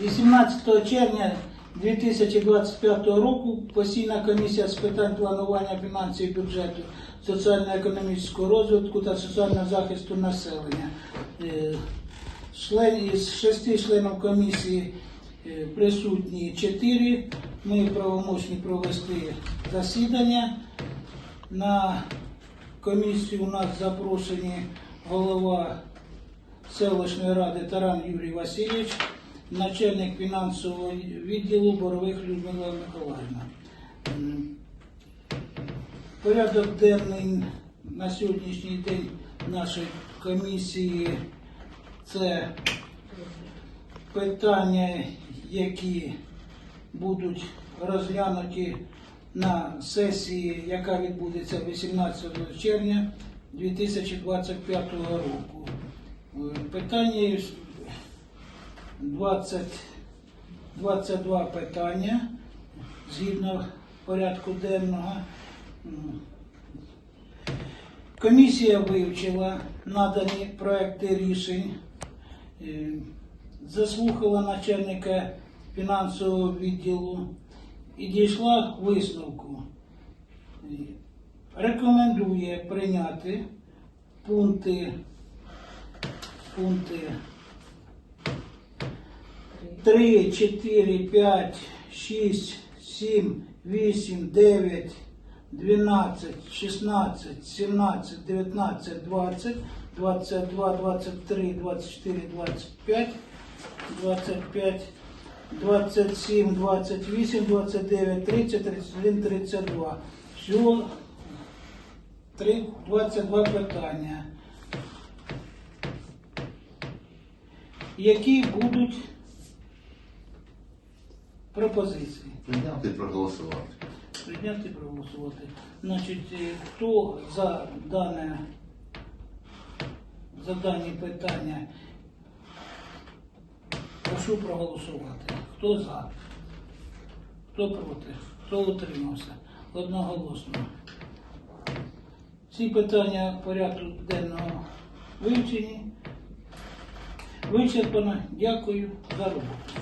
18 червня 2025 року постійна комісія з питань планування фінансів бюджету, соціально-економічного розвитку та соціального захисту населення. Е, Член із шести членів комісії е, присутні чотири. Ми правомочні провести засідання. На комісію у нас запрошені голова селищної ради Таран Юрій Васильович, начальник фінансового відділу Борових Людмила Миколаївна. Порядок денний на сьогоднішній день нашої комісії це питання, які будуть розглянуті на сесії, яка відбудеться 18 червня 2025 року. Питання 20, 22 питання згідно порядку денного. Комісія вивчила надані проекти рішень, е, заслухала начальника фінансового відділу і дійшла висновку. Рекомендує прийняти пункти, пункти 3, 4, 5, 6, 7, 8, 9, 12, 16, 17, 19, 20, 22, 23, 24, 25, 25, 27, 28, 29, 30, 31, 32. Всього три- 22 питання. Які будуть пропозиції? Прийняти і проголосувати. Прийняти проголосувати. Значить, е, хто за дане за дані питання? Прошу проголосувати. Хто за? Хто проти? Хто утримався? Одноголосно. Ці питання порядку денного вивчені. Вичерпано. Дякую за роботу.